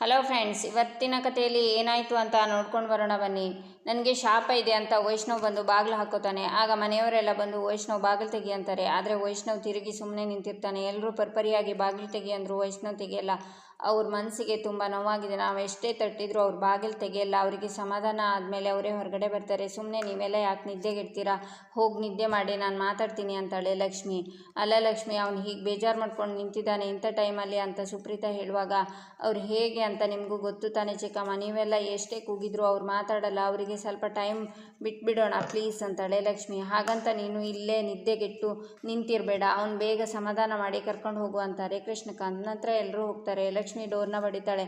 Hello friends ಇವತ್ತಿನ ಕಥೆಯಲ್ಲಿ ಏನಾಯಿತು ಅಂತ ನೋಡ್ಕೊಂಡು ಬರೋಣ ಬನ್ನಿ. ನನಗೆ ಶಾಪ ಇದೆ ಅಂತ ವೈಷ್ಣವ್ ಬಂದು ಬಾಗಿಲು ಹಾಕೋತಾನೆ. ಆಗ ಮನೆಯವರೆಲ್ಲ ಬಂದು ವೈಷ್ಣವ್ ಬಾಗಿಲು ತೆಗಿ ಅಂತಾರೆ. ಆದರೆ ವೈಷ್ಣವ್ ತಿರುಗಿ ಸುಮ್ಮನೆ ನಿಂತಿರ್ತಾನೆ. ಎಲ್ಲರೂ ಪರ್ಪರಿಯಾಗಿ ಬಾಗಿಲು ತೆಗಿ ಅಂದರು ವೈಷ್ಣವ್ ತೆಗಿಯಲ್ಲ. ಅವ್ರ ಮನಸ್ಸಿಗೆ ತುಂಬ ನೋವಾಗಿದೆ. ನಾವು ಎಷ್ಟೇ ತಟ್ಟಿದ್ರು ಅವ್ರ ಬಾಗಿಲು ತೆಗೆಯಲ್ಲ, ಅವರಿಗೆ ಸಮಾಧಾನ ಆದಮೇಲೆ ಅವರೇ ಹೊರಗಡೆ ಬರ್ತಾರೆ. ಸುಮ್ಮನೆ ನೀವೆಲ್ಲ ಯಾಕೆ ನಿದ್ದೆಗೆಡ್ತೀರಾ ಹೋಗಿ ನಿದ್ದೆ ಮಾಡಿ, ನಾನು ಮಾತಾಡ್ತೀನಿ ಅಂತಾಳೆ ಲಕ್ಷ್ಮಿ. ಅಲ್ಲ ಲಕ್ಷ್ಮಿ, ಅವ್ನು ಹೀಗೆ ಬೇಜಾರು ಮಾಡ್ಕೊಂಡು ನಿಂತಿದ್ದಾನೆ ಇಂಥ ಟೈಮಲ್ಲಿ ಅಂತ ಸುಪ್ರೀತಾ ಹೇಳುವಾಗ, ಅವ್ರು ಹೇಗೆ ಅಂತ ನಿಮಗೂ ಗೊತ್ತು ತಾನೇ ಚಿಕ್ಕಮ್ಮ. ನೀವೆಲ್ಲ ಎಷ್ಟೇ ಕೂಗಿದ್ರು ಅವ್ರು ಮಾತಾಡಲ್ಲ, ಅವರಿಗೆ ಸ್ವಲ್ಪ ಟೈಮ್ ಬಿಟ್ಬಿಡೋಣ ಪ್ಲೀಸ್ ಅಂತಾಳೆ ಲಕ್ಷ್ಮಿ. ಹಾಗಂತ ನೀನು ಇಲ್ಲೇ ನಿದ್ದೆಗೆಟ್ಟು ನಿಂತಿರಬೇಡ. ಅವ್ನು ಬೇಗ ಸಮಾಧಾನ ಮಾಡಿ ಕರ್ಕೊಂಡು ಹೋಗು ಅಂತಾರೆ ಕೃಷ್ಣಕಾಂತ್. ನಂತರ ಎಲ್ಲರೂ ಹೋಗ್ತಾರೆ. ಲಕ್ಷ್ಮಿ ಡೋರ್ನ ಬಡಿತಾಳೆ.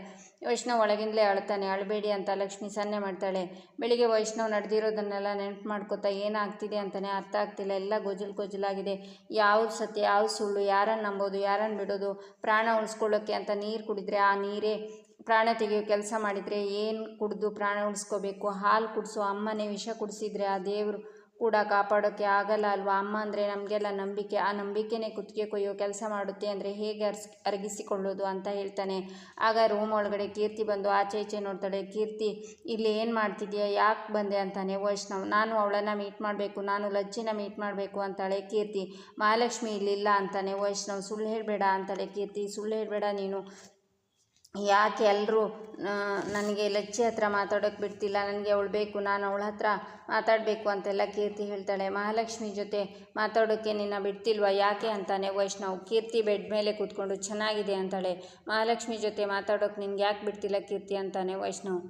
ವೈಷ್ಣವ್ ಒಳಗಿಂದಲೇ ಅಳ್ತಾನೆ ಅಳಬೇಡಿ ಅಂತ ಲಕ್ಷ್ಮಿ ಸನ್ನೆ ಮಾಡ್ತಾಳೆ. ಬೆಳಿಗ್ಗೆ ವೈಷ್ಣವ್ ನಡೆದಿರೋದನ್ನೆಲ್ಲ ನೆನಪು ಮಾಡ್ಕೋತಾ ಏನಾಗ್ತಿದೆ ಅಂತಾನೆ ಅರ್ಥ ಆಗ್ತಿಲ್ಲ. ಎಲ್ಲ ಗೊಜಲು ಗೊಜಲಾಗಿದೆ. ಯಾವ್ದು ಸತ್ಯ, ಯಾವ ಸುಳ್ಳು ಯಾರನ್ನು ನಂಬೋದು ಯಾರನ್ನು ಬಿಡೋದು, ಪ್ರಾಣ ಉಳಿಸ್ಕೊಳ್ಳೋಕ್ಕೆ ಅಂತ ನೀರು ಕುಡಿದ್ರೆ ಆ ನೀರೇ, ಪ್ರಾಣ ತೆಗೆಯೋ ಕೆಲಸ ಮಾಡಿದರೆ ಏನು ಕುಡಿದು ಪ್ರಾಣ ಉಳಿಸ್ಕೋಬೇಕು? ಹಾಲು ಕುಡಿಸೋ, ಅಮ್ಮನೇ ವಿಷ ಕುಡಿಸಿದರೆ ಆ ದೇವರು ಕೂಡ ಕಾಪಾಡೋಕ್ಕೆ ಆಗಲ್ಲ ಅಲ್ವಾ? ಅಮ್ಮ ಅಂದರೆ ನಮಗೆಲ್ಲ ನಂಬಿಕೆ. ಆ ನಂಬಿಕೆನೇ ಕುತ್ತಿಗೆ ಕೊಯ್ಯೋ ಕೆಲಸ ಮಾಡುತ್ತೆ ಅಂದರೆ ಹೇಗೆ ಅರ್ಸ್, ಅರಗಿಸಿಕೊಳ್ಳೋದು ಅಂತ ಹೇಳ್ತಾನೆ. ಆಗ ರೂಮ್ ಒಳಗಡೆ ಕೀರ್ತಿ ಬಂದು ಆಚೆ ಈಚೆ ನೋಡ್ತಾಳೆ. ಕೀರ್ತಿ, ಇಲ್ಲಿ ಏನು ಮಾಡ್ತಿದ್ಯಾ? ಯಾಕೆ ಬಂದೆ? ಅಂತಾನೆ ವೈಷ್ಣವ್. ನಾನು ಅವಳನ್ನು ಮೀಟ್ ಮಾಡಬೇಕು, ನಾನು ಲಜ್ಜಿನ ಮೀಟ್ ಮಾಡಬೇಕು, ಅಂತಾಳೆ ಕೀರ್ತಿ. ಮಹಾಲಕ್ಷ್ಮಿ ಇಲ್ಲಿಲ್ಲ, ಅಂತಾನೆ ವೈಷ್ಣವ್. ಸುಳ್ಳು ಹೇಳಬೇಡ, ಅಂತಾಳೆ ಕೀರ್ತಿ. ಸುಳ್ಳು ಹೇಳಬೇಡ ನೀನು. ಯಾಕೆ ಎಲ್ಲರೂ ನನಗೆ ಲಚ್ಚಿ ಹತ್ರ ಮಾತಾಡೋಕೆ ಬಿಡ್ತಿಲ್ಲ, ನನಗೆ ಅವಳು ಬೇಕು, ನಾನು ಅವಳ ಹತ್ರ ಮಾತಾಡಬೇಕು ಅಂತೆಲ್ಲ ಕೀರ್ತಿ ಹೇಳ್ತಾಳೆ. ಮಹಾಲಕ್ಷ್ಮಿ ಜೊತೆ ಮಾತಾಡೋಕ್ಕೆ ನಿನ್ನ ಬಿಡ್ತಿಲ್ವಾ? ಯಾಕೆ ಅಂತಾನೆ ವೈಷ್ಣವ್. ಕೀರ್ತಿ ಬೆಡ್ ಮೇಲೆ ಕೂತ್ಕೊಂಡು ಚೆನ್ನಾಗಿದೆ ಅಂತಾಳೆ. ಮಹಾಲಕ್ಷ್ಮಿ ಜೊತೆ ಮಾತಾಡೋಕೆ ನಿನ್ಗೆ ಯಾಕೆ ಬಿಡ್ತಿಲ್ಲ ಕೀರ್ತಿ ಅಂತಾನೆ ವೈಷ್ಣವ್.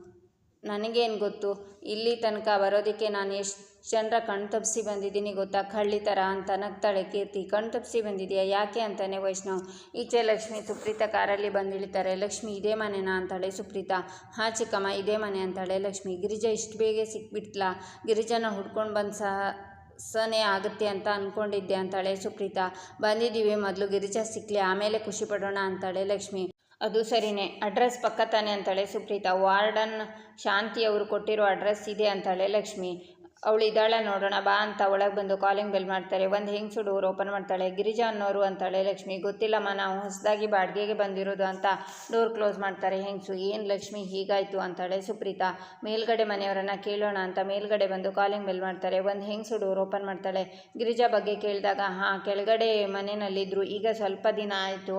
ನನಗೇನು ಗೊತ್ತು? ಇಲ್ಲಿ ತನಕ ಬರೋದಕ್ಕೆ ನಾನು ಎಷ್ಟು ಜನರ ಕಣ್ತಪ್ಪಿಸಿ ಬಂದಿದ್ದೀನಿ ಗೊತ್ತಾ? ಕಳ್ಳಿ ಥರ ಅಂತ ನಗ್ತಾಳೆ ಕೀರ್ತಿ. ತಪ್ಸಿ ಬಂದಿದೆಯಾ? ಯಾಕೆ ಅಂತಾನೆ ವೈಷ್ಣವ್. ಈಚೆ ಲಕ್ಷ್ಮಿ ಸುಪ್ರೀತಾ ಕಾರಲ್ಲಿ ಬಂದಿಳಿತಾರೆ. ಲಕ್ಷ್ಮಿ, ಇದೇ ಮನೆನಾ ಅಂತಾಳೆ ಸುಪ್ರೀತಾ. ಹಾ ಚಿಕ್ಕಮ್ಮ, ಇದೇ ಮನೆ ಅಂತಾಳೆ ಲಕ್ಷ್ಮಿ. ಗಿರಿಜಾ ಇಷ್ಟು ಬೇಗ ಸಿಕ್ಬಿಟ್ಲಾ? ಗಿರಿಜಾನ ಹುಡ್ಕೊಂಡು ಬಂದು ಸಹ ಸನೇ ಆಗುತ್ತೆ ಅಂತ ಅಂದ್ಕೊಂಡಿದ್ದೆ ಅಂತಾಳೆ ಸುಪ್ರೀತಾ. ಬಂದಿದ್ದೀವಿ ಮೊದಲು ಗಿರಿಜಾ ಸಿಕ್ಕಲಿ ಆಮೇಲೆ ಖುಷಿ ಪಡೋಣ ಅಂತಾಳೆ ಲಕ್ಷ್ಮಿ. ಅದು ಸರಿನೇ. ಅಡ್ರೆಸ್ ಪಕ್ಕ ತಾನೆ ಅಂತಾಳೆ ಸುಪ್ರೀತಾ. ವಾರ್ಡನ್ ಶಾಂತಿ ಅವರು ಕೊಟ್ಟಿರೋ ಅಡ್ರೆಸ್ ಇದೆ ಅಂತಾಳೆ ಲಕ್ಷ್ಮಿ. ಅವಳು ಇದ್ದಾಳೆ ನೋಡೋಣ, ಬಾ ಅಂತ ಒಳಗೆ ಬಂದು ಕಾಲಿಂಗ್ ಬೆಲ್ ಮಾಡ್ತಾರೆ. ಒಂದು ಹೆಂಗಸು ಡೋರ್ ಓಪನ್ ಮಾಡ್ತಾಳೆ. ಗಿರಿಜಾ ಅನ್ನೋರು ಅಂತಾಳೆ, ಲಕ್ಷ್ಮಿ, ಗೊತ್ತಿಲ್ಲಮ್ಮ, ನಾವು ಹೊಸದಾಗಿ ಬಾಡಿಗೆಗೆ ಬಂದಿರೋದು ಅಂತ ಡೋರ್ ಕ್ಲೋಸ್ ಮಾಡ್ತಾರೆ. ಹೆಂಗಸು, ಏನು ಲಕ್ಷ್ಮಿ, ಹೀಗಾಯಿತು? ಅಂತಾಳೆ ಸುಪ್ರೀತಾ. ಮೇಲ್ಗಡೆ ಮನೆಯವರನ್ನು ಕೇಳೋಣ ಅಂತ ಮೇಲ್ಗಡೆ ಬಂದು ಕಾಲಿಂಗ್ ಬೆಲ್ ಮಾಡ್ತಾರೆ. ಒಂದು ಹೆಂಗಸು ಡೋರ್ ಓಪನ್ ಮಾಡ್ತಾಳೆ. ಗಿರಿಜಾ ಬಗ್ಗೆ ಕೇಳಿದಾಗ, ಹಾಂ, ಕೆಳಗಡೆ ಮನೆಯಲ್ಲಿದ್ದರು ಈಗ ಸ್ವಲ್ಪ ದಿನ ಆಯಿತು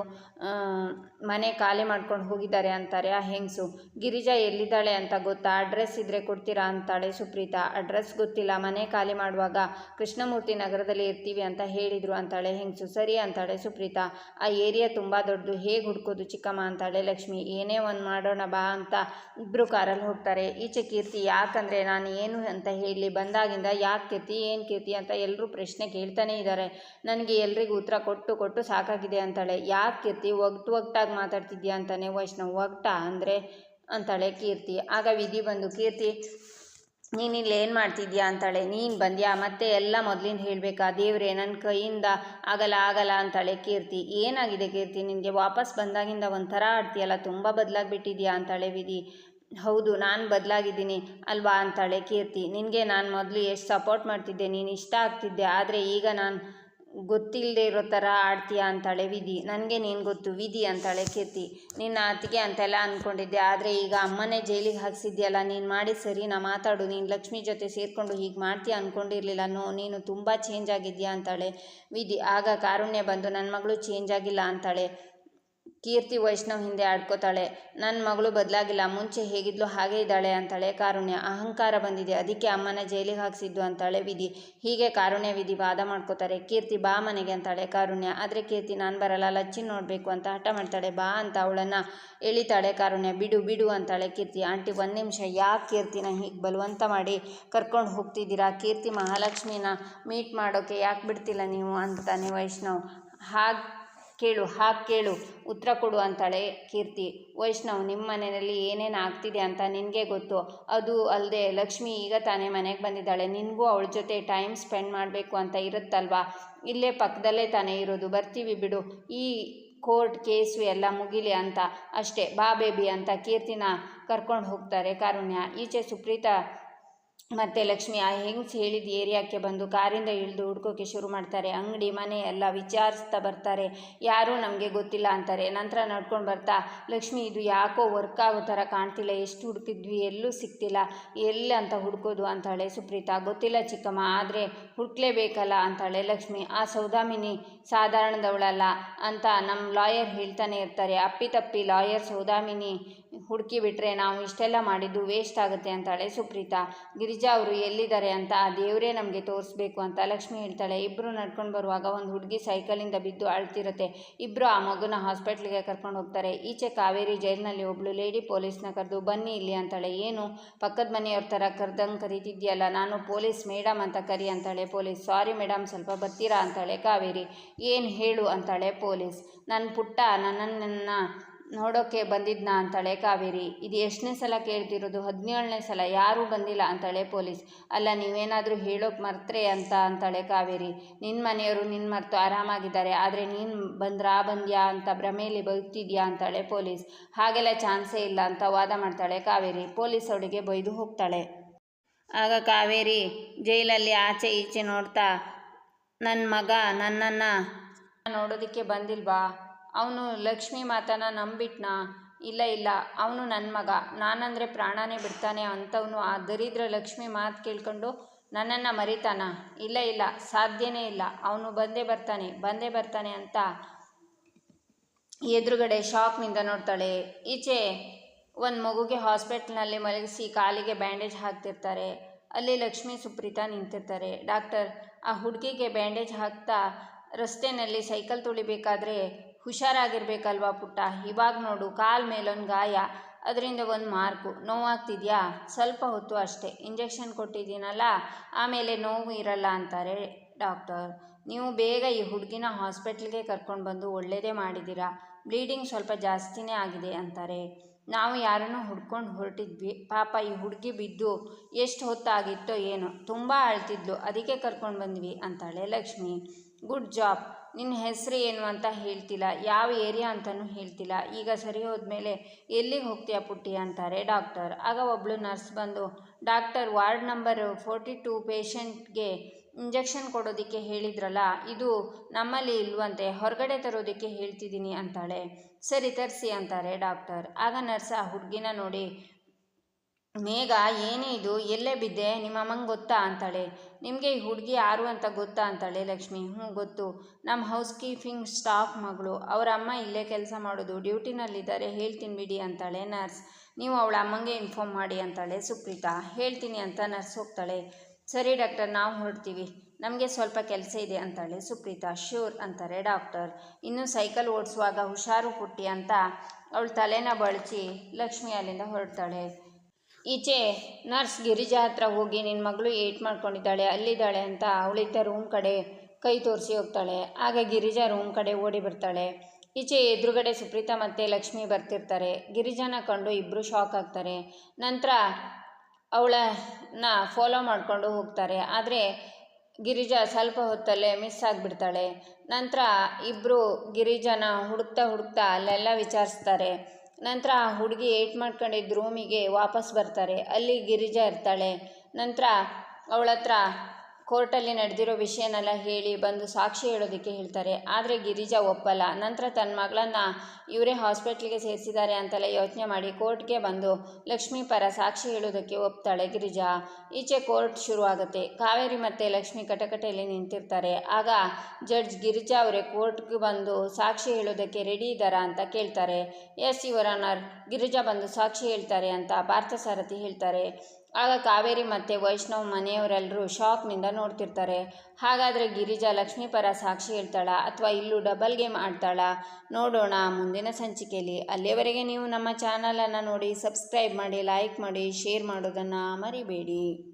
ಮನೆ ಖಾಲಿ ಮಾಡ್ಕೊಂಡು ಹೋಗಿದ್ದಾರೆ ಅಂತಾರೆ ಆ ಹೆಂಗಸು. ಗಿರಿಜಾ ಎಲ್ಲಿದ್ದಾಳೆ ಅಂತ ಗೊತ್ತಾ? ಅಡ್ರೆಸ್ ಇದ್ದರೆ ಕೊಡ್ತೀರಾ? ಅಂತಾಳೆ ಸುಪ್ರೀತಾ. ಅಡ್ರೆಸ್ ಗೊತ್ತಿಲ್ಲ. ಮನೆ ಖಾಲಿ ಮಾಡುವಾಗ ಕೃಷ್ಣಮೂರ್ತಿ ನಗರದಲ್ಲಿ ಇರ್ತೀವಿ ಅಂತ ಹೇಳಿದರು ಅಂತಾಳೆ. ಹೆಂಗಸು? ಸರಿ ಅಂತಾಳೆ ಸುಪ್ರೀತಾ. ಆ ಏರಿಯಾ ತುಂಬ ದೊಡ್ಡದು. ಹೇಗೆ ಹುಡ್ಕೋದು ಚಿಕ್ಕಮ್ಮ? ಅಂತಾಳೆ ಲಕ್ಷ್ಮಿ. ಏನೇ ಒಂದು ಮಾಡೋಣ ಬಾ ಅಂತ ಇಬ್ಬರು ಕಾರಲ್ಲಿ ಹೋಗ್ತಾರೆ. ಈಚೆ ಕೀರ್ತಿ, ಯಾಕಂದರೆ ನಾನು ಏನು ಅಂತ ಹೇಳಿ ಬಂದಾಗಿಂದ ಯಾಕೆ ಕೀರ್ತಿ, ಏನು ಕೀರ್ತಿ ಅಂತ ಎಲ್ಲರೂ ಪ್ರಶ್ನೆ ಕೇಳ್ತಾನೆ ಇದ್ದಾರೆ ನನಗೆ ಎಲ್ರಿಗೂ ಉತ್ತರ ಕೊಟ್ಟು ಕೊಟ್ಟು ಸಾಕಾಗಿದೆ ಅಂತಾಳೆ. ಯಾಕೆ ಕೀರ್ತಿ? ಒಗ್ಟು ಒಗ್ಟಾಗಿ ಮಾತಾಡ್ತಿದ್ಯಾ ಅಂತಾನೆ. ವೈಷ್ಣವ್, ಒಗ್ಟ ಅಂದರೆ? ಅಂತಾಳೆ ಕೀರ್ತಿ. ಆಗ ವಿಧಿ ಬಂದು, ಕೀರ್ತಿ ನೀನು ಇಲ್ಲಿ ಏನು ಮಾಡ್ತಿದ್ಯಾ ಅಂತಾಳೆ. ನೀನು ಬಂದ್ಯಾ? ಮತ್ತೆ ಎಲ್ಲ ಮೊದಲಿಂದ ಹೇಳಬೇಕಾ? ದೇವ್ರೆ ನನ್ನ ಕೈಯಿಂದ ಆಗಲ್ಲ ಆಗಲ್ಲ ಅಂತಾಳೆ ಕೀರ್ತಿ. ಏನಾಗಿದೆ ಕೀರ್ತಿ? ನಿನಗೆ ವಾಪಸ್ ಬಂದಾಗಿಂದ ಒಂಥರ ಆಡ್ತೀಯಲ್ಲ? ತುಂಬ ಬದಲಾಗಿಬಿಟ್ಟಿದ್ಯಾ ಅಂತಾಳೆ ವಿಧಿ. ಹೌದು, ನಾನು ಬದಲಾಗಿದ್ದೀನಿ ಅಲ್ವಾ ಅಂತಾಳೆ ಕೀರ್ತಿ. ನಿನಗೆ ನಾನು ಮೊದಲು ಎಷ್ಟು ಸಪೋರ್ಟ್ ಮಾಡ್ತಿದ್ದೆ, ನೀನು ಇಷ್ಟ ಆಗ್ತಿದ್ದೆ. ಆದರೆ ಈಗ ನಾನು ಗೊತ್ತಿಲ್ಲದೆ ಇರೋ ಥರ ಆಡ್ತೀಯ ಅಂತಾಳೆ ವಿಧಿ. ನನಗೆ ನೀನು ಗೊತ್ತು, ವಿಧಿ ಅಂತಾಳೆ ಕೀರ್ತಿ ನಿನ್ನ ಅತ್ತಿಗೆ ಅಂತೆಲ್ಲ ಅಂದ್ಕೊಂಡಿದ್ದೆ ಆದರೆ ಈಗ ಅಮ್ಮನೇ ಜೈಲಿಗೆ ಹಾಕ್ಸಿದ್ಯಲ್ಲ, ನೀನು ಮಾಡಿ ಸರಿ ನಾ ಮಾತಾಡು, ನೀನು ಲಕ್ಷ್ಮಿ ಜೊತೆ ಸೇರಿಕೊಂಡು ಹೀಗೆ ಮಾಡ್ತೀಯ ಅಂದ್ಕೊಂಡಿರಲಿಲ್ಲ ನೋ, ನೀನು ತುಂಬ ಚೇಂಜ್ ಆಗಿದ್ಯಾ ಅಂತಾಳೆ ವಿಧಿ. ಆಗ ಕಾರುಣ್ಯ ಬಂದು ನನ್ನ ಮಗಳು ಚೇಂಜ್ ಆಗಿಲ್ಲ ಅಂತಾಳೆ. ಕೀರ್ತಿ ವೈಷ್ಣವ್ ಹಿಂದೆ ಆಡ್ಕೋತಾಳೆ. ನನ್ನ ಮಗಳು ಬದಲಾಗಿಲ್ಲ, ಮುಂಚೆ ಹೇಗಿದ್ಲು ಹಾಗೇ ಇದ್ದಾಳೆ ಅಂತಾಳೆ ಕಾರುಣ್ಯ. ಅಹಂಕಾರ ಬಂದಿದೆ, ಅದಕ್ಕೆ ಅಮ್ಮನ ಜೈಲಿಗೆ ಹಾಕ್ಸಿದ್ದು ಅಂತಾಳೆ ವಿಧಿ. ಹೀಗೆ ಕಾರುಣ್ಯ ವಿಧಿ ವಾದ ಮಾಡ್ಕೋತಾರೆ. ಕೀರ್ತಿ ಬಾ ಮನೆಗೆ ಅಂತಾಳೆ ಕಾರುಣ್ಯ. ಆದರೆ ಕೀರ್ತಿ ನಾನು ಬರಲ್ಲ ಲಚ್ಚಿ ನೋಡಬೇಕು ಅಂತ ಹಠ ಮಾಡ್ತಾಳೆ. ಬಾ ಅಂತ ಅವಳನ್ನು ಎಳಿತಾಳೆ ಕಾರುಣ್ಯ. ಬಿಡು ಬಿಡು ಅಂತಾಳೆ ಕೀರ್ತಿ. ಆಂಟಿ ಒಂದು ನಿಮಿಷ, ಯಾಕೆ ಕೀರ್ತಿನ ಹೀಗೆ ಬಲವಂತ ಮಾಡಿ ಕರ್ಕೊಂಡು ಹೋಗ್ತಿದ್ದೀರಾ? ಕೀರ್ತಿ ಮಹಾಲಕ್ಷ್ಮಿನ ಮೀಟ್ ಮಾಡೋಕ್ಕೆ ಯಾಕೆ ಬಿಡ್ತಿಲ್ಲ ನೀವು ಅಂತಾನೆ ವೈಷ್ಣವ್. ಹಾಗೆ ಕೇಳು, ಹಾಗೆ ಕೇಳು, ಉತ್ತರ ಕೊಡು ಅಂತಾಳೆ ಕೀರ್ತಿ. ವೈಷ್ಣವ್ ನಿಮ್ಮ ಮನೆಯಲ್ಲಿ ಏನೇನು ಆಗ್ತಿದೆ ಅಂತ ನಿನಗೆ ಗೊತ್ತು? ಅದು ಅಲ್ಲದೆ ಲಕ್ಷ್ಮಿ ಈಗ ತಾನೇ ಮನೆಗೆ ಬಂದಿದ್ದಾಳೆ. ನಿನಗೂ ಅವಳ ಜೊತೆ ಟೈಮ್ ಸ್ಪೆಂಡ್ ಮಾಡಬೇಕು ಅಂತ ಇರುತ್ತಲ್ವಾ? ಇಲ್ಲೇ ಪಕ್ಕದಲ್ಲೇ ತಾನೇ ಇರೋದು. ಬರ್ತೀವಿ ಬಿಡು. ಈ ಕೋರ್ಟ್ ಕೇಸು ಎಲ್ಲ ಮುಗಿಲಿ ಅಂತ. ಅಷ್ಟೇ, ಬಾ ಬೇಬಿ ಅಂತ ಕೀರ್ತಿನ ಕರ್ಕೊಂಡು ಹೋಗ್ತಾರೆ ಕಾರುಣ್ಯ. ಈಚೆ ಸುಪ್ರೀತಾ ಮತ್ತು ಲಕ್ಷ್ಮಿ, ಆ ಹೆಂಗ್ಸ್ ಹೇಳಿದ ಏರಿಯಾಕ್ಕೆ ಬಂದು ಕಾರಿಂದ ಇಳಿದು ಹುಡ್ಕೋಕ್ಕೆ ಶುರು ಮಾಡ್ತಾರೆ? ಅಂಗಡಿ, ಮನೆ ಎಲ್ಲ ವಿಚಾರಿಸ್ತಾ ಬರ್ತಾರೆ. ಯಾರೂ ನಮಗೆ ಗೊತ್ತಿಲ್ಲ ಅಂತಾರೆ. ನಂತರ ನಡ್ಕೊಂಡು ಬರ್ತಾ, ಲಕ್ಷ್ಮಿ, ಇದು ಯಾಕೋ ವರ್ಕ್ ಆಗೋ ಥರ ಕಾಣ್ತಿಲ್ಲ. ಎಷ್ಟು ಹುಡುಕಿದ್ವಿ ಎಲ್ಲೂ ಸಿಗ್ತಿಲ್ಲ. ಎಲ್ಲಿ ಅಂತ ಹುಡ್ಕೋದು? ಅಂತಾಳೆ ಸುಪ್ರೀತಾ. ಗೊತ್ತಿಲ್ಲ ಚಿಕ್ಕಮ್ಮ, ಆದರೆ ಹುಡ್ಕಲೇಬೇಕಲ್ಲ ಅಂತಾಳೆ ಲಕ್ಷ್ಮಿ. ಆ ಸೌದಾಮಿನಿ ಸಾಧಾರಣದವಳಲ್ಲ ಅಂತ ನಮ್ಮ ಲಾಯರ್ ಹೇಳ್ತಾನೆ ಇರ್ತಾರೆ. ಅಪ್ಪಿತಪ್ಪಿ ಲಾಯರ್ ಸೌದಾಮಿನಿ ಹುಡುಕಿ ಬಿಟ್ಟರೆ ನಾವು ಇಷ್ಟೆಲ್ಲ ಮಾಡಿದ್ದು ವೇಸ್ಟ್ ಆಗುತ್ತೆ ಅಂತಾಳೆ ಸುಪ್ರೀತಾ. ಗಿರಿಜಾ ಅವರು ಎಲ್ಲಿದ್ದಾರೆ ಅಂತ ಆ ದೇವರೇ ನಮಗೆ ತೋರಿಸ್ಬೇಕು ಅಂತ ಲಕ್ಷ್ಮಿ ಹೇಳ್ತಾಳೆ. ಇಬ್ಬರು ನಡ್ಕೊಂಡು ಬರುವಾಗ ಒಂದು ಹುಡುಗಿ ಸೈಕಲಿಂದ ಬಿದ್ದು ಅಳ್ತಿರುತ್ತೆ. ಇಬ್ಬರು ಆ ಮಗುನ ಹಾಸ್ಪಿಟ್ಲಿಗೆ ಕರ್ಕೊಂಡು ಹೋಗ್ತಾರೆ. ಈಚೆ ಕಾವೇರಿ ಜೈಲಿನಲ್ಲಿ ಒಬ್ಳು ಲೇಡಿ ಪೊಲೀಸ್ನ ಕರೆದು, ಬನ್ನಿ ಇಲ್ಲಿ ಅಂತಾಳೆ. ಏನು? ಪಕ್ಕದ ಮನೆಯವ್ರ ಥರ ಕರೆದಂಗೆ ಕರೀತಿದ್ಯಲ್ಲ, ನಾನು ಪೊಲೀಸ್ ಮೇಡಮ್ ಅಂತ ಕರಿ ಅಂತಾಳೆ ಪೊಲೀಸ್ ಸಾರಿ ಮೇಡಮ್ ಸ್ವಲ್ಪ ಬರ್ತೀರಾ? ಅಂತಾಳೆ. ಕಾವೇರಿ. ಏನು ಹೇಳು? ಅಂತಾಳೆ ಪೊಲೀಸ್ ನನ್ನ ಪುಟ್ಟ, ನನ್ನನ್ನು ನೋಡೋಕ್ಕೆ ಬಂದಿದ್ನ ಅಂತಾಳೆ ಕಾವೇರಿ. ಇದು ಎಷ್ಟನೇ ಸಲ ಕೇಳ್ತಿರೋದು? ಹದಿನೇಳನೇ ಸಲ. ಯಾರೂ ಬಂದಿಲ್ಲ ಅಂತಾಳೆ ಪೊಲೀಸ್. ಅಲ್ಲ, ನೀವೇನಾದರೂ ಹೇಳೋಕೆ ಮರ್ತ್ರೆ ಅಂತ ಅಂತಾಳೆ ಕಾವೇರಿ. ನಿನ್ನ ಮನೆಯವರು ನಿನ್ನ ಮರೆತು ಆರಾಮಾಗಿದ್ದಾರೆ. ಆದರೆ ನೀನು ಬಂದ್ರಾ, ಬಂದ್ಯಾ ಅಂತ ಭ್ರಮೆಯಲ್ಲಿ ಬದುಕ್ತಿದ್ಯಾ ಅಂತಾಳೆ ಪೊಲೀಸ್. ಹಾಗೆಲ್ಲ ಚಾನ್ಸೇ ಇಲ್ಲ ಅಂತ ವಾದ ಮಾಡ್ತಾಳೆ ಕಾವೇರಿ. ಪೊಲೀಸ್ ಅವಳಿಗೆ ಬೈದು ಹೋಗ್ತಾಳೆ. ಆಗ ಕಾವೇರಿ, ಜೈಲಲ್ಲಿ ಆಚೆ ಈಚೆ ನೋಡ್ತಾ ನನ್ನ ಮಗ ನನ್ನನ್ನು ನೋಡೋದಕ್ಕೆ ಬಂದಿಲ್ವಾ? ಅವನು ಲಕ್ಷ್ಮಿ ಮಾತನ್ನ ನಂಬಿಟ್ನಾ? ಇಲ್ಲ ಇಲ್ಲ. ಅವನು ನನ್ನ ಮಗ. ನಾನಂದರೆ ಪ್ರಾಣನೇ ಬಿಡ್ತಾನೆ ಅಂತವನು ಆ ದರಿದ್ರ ಲಕ್ಷ್ಮಿ ಮಾತು ಕೇಳ್ಕೊಂಡು ನನ್ನನ್ನು ಮರಿತಾನ? ಇಲ್ಲ ಇಲ್ಲ. ಸಾಧ್ಯನೇ ಇಲ್ಲ. ಅವನು ಬಂದೇ ಬರ್ತಾನೆ. ಬಂದೇ ಬರ್ತಾನೆ ಅಂತ ಎದುರುಗಡೆ ಶಾಕ್ನಿಂದ ನೋಡ್ತಾಳೆ. ಈಚೆ ಒಂದು ಮಗುಗೆ ಹಾಸ್ಪಿಟ್ಲ್ನಲ್ಲಿ ಮಲಗಿಸಿ ಕಾಲಿಗೆ ಬ್ಯಾಂಡೇಜ್ ಹಾಕ್ತಿರ್ತಾರೆ. ಅಲ್ಲಿ ಲಕ್ಷ್ಮೀ, ಸುಪ್ರೀತಾ ನಿಂತಿರ್ತಾರೆ. ಡಾಕ್ಟರ್ ಆ ಹುಡುಗಿಗೆ ಬ್ಯಾಂಡೇಜ್ ಹಾಕ್ತಾ ರಸ್ತೆಯಲ್ಲಿ ಸೈಕಲ್ ತುಳಿಬೇಕಾದ್ರೆ ಹುಷಾರಾಗಿರ್ಬೇಕಲ್ವಾ ಪುಟ್ಟ? ಇವಾಗ ನೋಡು, ಕಾಲು ಮೇಲೊಂದು ಗಾಯ, ಅದರಿಂದ ಒಂದು ಮಾರ್ಕು. ನೋವಾಗ್ತಿದೆಯಾ? ಸ್ವಲ್ಪ ಹೊತ್ತು ಅಷ್ಟೇ. ಇಂಜೆಕ್ಷನ್ ಕೊಟ್ಟಿದ್ದೀನಲ್ಲ, ಆಮೇಲೆ ನೋವು ಇರಲ್ಲ ಅಂತಾರೆ ಡಾಕ್ಟರ್. ನೀವು ಬೇಗ ಈ ಹುಡುಗಿನ ಹಾಸ್ಪಿಟ್ಲಿಗೆ ಕರ್ಕೊಂಡು ಬಂದು ಒಳ್ಳೆಯದೇ ಮಾಡಿದ್ದೀರಾ? ಬ್ಲೀಡಿಂಗ್ ಸ್ವಲ್ಪ ಜಾಸ್ತಿನೇ ಆಗಿದೆ ಅಂತಾರೆ. ನಾವು ಯಾರನ್ನು ಹುಡ್ಕೊಂಡು ಹೊರಟಿದ್ವಿ. ಪಾಪ ಈ ಹುಡುಗಿ ಬಿದ್ದು ಎಷ್ಟು ಹೊತ್ತಾಗಿತ್ತೋ ಏನೋ. ತುಂಬ ಅಳ್ತಿದ್ಲು. ಅದಕ್ಕೆ ಕರ್ಕೊಂಡು ಬಂದ್ವಿ ಅಂತಾಳೆ ಲಕ್ಷ್ಮಿ. Good job. ನಿನ್ನ ಹೆಸರು ಏನು ಅಂತ ಹೇಳ್ತಿಲ್ಲ, ಯಾವ ಏರಿಯಾ ಅಂತಲೂ ಹೇಳ್ತಿಲ್ಲ. ಈಗ ಸರಿ ಹೋದ್ಮೇಲೆ ಎಲ್ಲಿಗೆ ಹೋಗ್ತೀಯ ಪುಟ್ಟಿ ಅಂತಾರೆ ಡಾಕ್ಟರ್. ಆಗ ಒಬ್ಬಳು ನರ್ಸ್ ಬಂದು, doctor ward number forty two ಪೇಷಂಟ್ಗೆ ಇಂಜೆಕ್ಷನ್ ಕೊಡೋದಕ್ಕೆ ಹೇಳಿದ್ರಲ್ಲ, ಇದು ನಮ್ಮಲ್ಲಿ ಇಲ್ವಂತೆ, ಹೊರಗಡೆ ತರೋದಕ್ಕೆ ಹೇಳ್ತಿದ್ದೀನಿ ಅಂತಾಳೆ. ಸರಿ ತರಿಸಿ ಅಂತಾರೆ ಡಾಕ್ಟರ್. ಆಗ ನರ್ಸ್ ಆ ಹುಡುಗಿನ ನೋಡಿ ಮೇಘ, ಏನೇ ಇದು, ಎಲ್ಲೇ ಬಿದ್ದೆ? ನಿಮ್ಮ ಅಮ್ಮಂಗೆ ಗೊತ್ತಾ ಅಂತಾಳೆ. ನಿಮಗೆ ಈ ಹುಡುಗಿ ಯಾರು ಅಂತ ಗೊತ್ತಾ ಅಂತಾಳೆ ಲಕ್ಷ್ಮಿ. ಹ್ಞೂ ಗೊತ್ತು. ನಮ್ಮ ಹೌಸ್ ಕೀಪಿಂಗ್ ಸ್ಟಾಫ್ ಮಗಳು. ಅವರ ಅಮ್ಮ ಇಲ್ಲೇ ಕೆಲಸ ಮಾಡೋದು. ಡ್ಯೂಟಿನಲ್ಲಿದ್ದಾರೆ. ಹೇಳ್ತೀನಿ ಬಿಡಿ ಅಂತಾಳೆ ನರ್ಸ್. ನೀವು ಅವಳ ಅಮ್ಮಂಗೆ ಇನ್ಫಾರ್ಮ್ ಮಾಡಿ ಅಂತಾಳೆ ಸುಪ್ರೀತಾ. ಹೇಳ್ತೀನಿ ಅಂತ ನರ್ಸ್ ಹೋಗ್ತಾಳೆ. ಸರಿ ಡಾಕ್ಟರ್, ನಾವು ಹೊರಡ್ತೀವಿ. ನಮಗೆ ಸ್ವಲ್ಪ ಕೆಲಸ ಇದೆ ಅಂತಾಳೆ ಸುಪ್ರೀತಾ. ಶ್ಯೂರ್ ಅಂತಾರೆ ಡಾಕ್ಟರ್. ಇನ್ನು ಸೈಕಲ್ ಓಡಿಸುವಾಗ ಹುಷಾರು ಪುಟ್ಟಿ ಅಂತ ಅವಳ ತಲೆನ ಬಳಸಿ ಲಕ್ಷ್ಮಿ ಅಲ್ಲಿಂದ ಹೊರಡ್ತಾಳೆ. ಈಚೆ ನರ್ಸ್ ಗಿರಿಜಾ ಹತ್ರ ಹೋಗಿ ನಿನ್ನ ಮಗಳು ಏಟ್ ಮಾಡ್ಕೊಂಡಿದ್ದಾಳೆ, ಅಲ್ಲಿದ್ದಾಳೆ ಅಂತ ಅವಳಿದ್ದ ರೂಮ್ ಕಡೆ ಕೈ ತೋರಿಸಿ ಹೋಗ್ತಾಳೆ. ಆಗ ಗಿರಿಜಾ ರೂಮ್ ಕಡೆ ಓಡಿ ಬರ್ತಾಳೆ. ಈಚೆ ಎದುರುಗಡೆ ಸುಪ್ರೀತಾ ಮತ್ತು ಲಕ್ಷ್ಮಿ ಬರ್ತಿರ್ತಾರೆ. ಗಿರಿಜಾನ ಕಂಡು ಇಬ್ಬರು ಶಾಕ್ ಆಗ್ತಾರೆ. ನಂತರ ಅವಳನ್ನ ಫಾಲೋ ಮಾಡಿಕೊಂಡು ಹೋಗ್ತಾರೆ. ಆದರೆ ಗಿರಿಜಾ ಸ್ವಲ್ಪ ಹೊತ್ತಲ್ಲೇ ಮಿಸ್ ಆಗಿಬಿಡ್ತಾಳೆ. ನಂತರ ಇಬ್ಬರು ಗಿರಿಜಾನ ಹುಡುಕ್ತಾ ಹುಡುಕ್ತಾ ಅಲ್ಲೆಲ್ಲ ವಿಚಾರಿಸ್ತಾರೆ. ನಂತರ ಆ ಹುಡುಗಿ ಏಟ್ ಮಾಡ್ಕೊಂಡಿದ್ದ ರೂಮಿಗೆ ವಾಪಸ್ ಬರ್ತಾರೆ. ಅಲ್ಲಿ ಗಿರಿಜಾ ಇರ್ತಾಳೆ. ನಂತರ ಅವಳ ಹತ್ರ ಕೋರ್ಟಲ್ಲಿ ನಡೆದಿರೋ ವಿಷಯನೆಲ್ಲ ಹೇಳಿ ಬಂದು ಸಾಕ್ಷಿ ಹೇಳೋದಕ್ಕೆ ಹೇಳ್ತಾರೆ. ಆದರೆ ಗಿರಿಜಾ ಒಪ್ಪಲ್ಲ. ನಂತರ ತನ್ನ ಮಗಳನ್ನು ಇವರೇ ಹಾಸ್ಪಿಟ್ಲಿಗೆ ಸೇರಿಸಿದ್ದಾರೆ ಅಂತೆಲ್ಲ ಯೋಚನೆ ಮಾಡಿ ಕೋರ್ಟ್ಗೆ ಬಂದು ಲಕ್ಷ್ಮೀ ಪರ ಸಾಕ್ಷಿ ಹೇಳೋದಕ್ಕೆ ಒಪ್ತಾಳೆ ಗಿರಿಜಾ. ಈಚೆ ಕೋರ್ಟ್ ಶುರುವಾಗುತ್ತೆ. ಕಾವೇರಿ ಮತ್ತು ಲಕ್ಷ್ಮಿ ಕಟಕಟೆಯಲ್ಲಿ ನಿಂತಿರ್ತಾರೆ. ಆಗ ಜಡ್ಜ್ ಗಿರಿಜಾ ಅವರೇ ಕೋರ್ಟ್ಗೆ ಬಂದು ಸಾಕ್ಷಿ ಹೇಳೋದಕ್ಕೆ ರೆಡಿ ಇದ್ದಾರಾ ಅಂತ ಕೇಳ್ತಾರೆ. ಎಸ್, ಯುವರ್ ಗಿರಿಜಾ ಬಂದು ಸಾಕ್ಷಿ ಹೇಳ್ತಾರೆ ಅಂತ ಪಾರ್ಥಸಾರಥಿ ಹೇಳ್ತಾರೆ. ಆಗ ಕಾವೇರಿ ಮತ್ತು ವೈಷ್ಣವ್ ಮನೆಯವರೆಲ್ಲರೂ ಶಾಕ್ನಿಂದ ನೋಡ್ತಿರ್ತಾರೆ. ಹಾಗಾದರೆ ಗಿರಿಜಾ ಲಕ್ಷ್ಮೀ ಪರ ಸಾಕ್ಷಿ ಹೇಳ್ತಾಳಾ ಅಥವಾ ಇಲ್ಲೂ ಡಬಲ್ ಗೇಮ್ ಆಡ್ತಾಳಾ? ನೋಡೋಣ ಮುಂದಿನ ಸಂಚಿಕೆಯಲ್ಲಿ. ಅಲ್ಲಿಯವರೆಗೆ ನೀವು ನಮ್ಮ ಚಾನಲನ್ನು ನೋಡಿ ಸಬ್ಸ್ಕ್ರೈಬ್ ಮಾಡಿ, ಲೈಕ್ ಮಾಡಿ, ಶೇರ್ ಮಾಡೋದನ್ನು ಮರಿಬೇಡಿ.